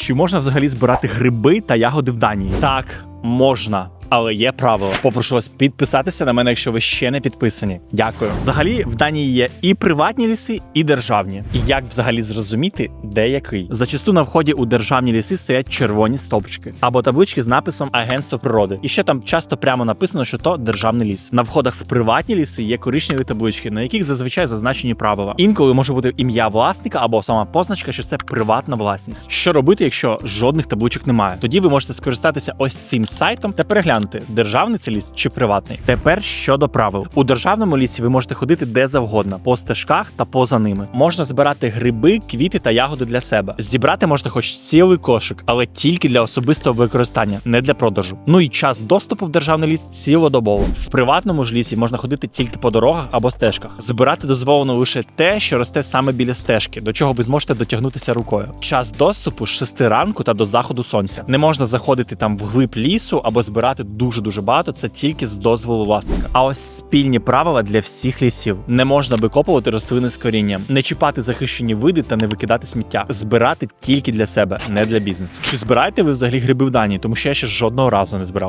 Чи можна взагалі збирати гриби та ягоди в Данії? Так, можна. Але є правило. Попрошу вас підписатися на мене, якщо ви ще не підписані. Дякую. Взагалі, в Данії є і приватні ліси, і державні. Як взагалі зрозуміти, де який? Зачасту на вході у державні ліси стоять червоні стовпчики або таблички з написом Агентство природи. І ще там часто прямо написано, що то державний ліс. На входах в приватні ліси є коричневі таблички, на яких зазвичай зазначені правила. Інколи може бути ім'я власника або сама позначка, що це приватна власність. Що робити, якщо жодних табличок немає? Тоді ви можете скористатися ось цим сайтом та переглянути, державний це ліс чи приватний. Тепер щодо правил у державному лісі ви можете ходити де завгодно, по стежках та поза ними. Можна збирати гриби, квіти та ягоди для себе. Зібрати можна хоч цілий кошик, але тільки для особистого використання, не для продажу. Ну і час доступу в державний ліс цілодобово. В приватному ж лісі можна ходити тільки по дорогах або стежках. Збирати дозволено лише те, що росте саме біля стежки, до чого ви зможете дотягнутися рукою. Час доступу з 6 ранку та до заходу сонця. Не можна заходити там в глиб лісу або збирати дуже дуже багато. Це тільки з дозволу власника. А ось спільні правила для всіх лісів: не можна викопувати рослини з корінням, не чіпати захищені види та не викидати сміття. Збирати тільки для себе, не для бізнесу. Чи збираєте ви взагалі гриби в Данії? Тому що я ще жодного разу не збирав.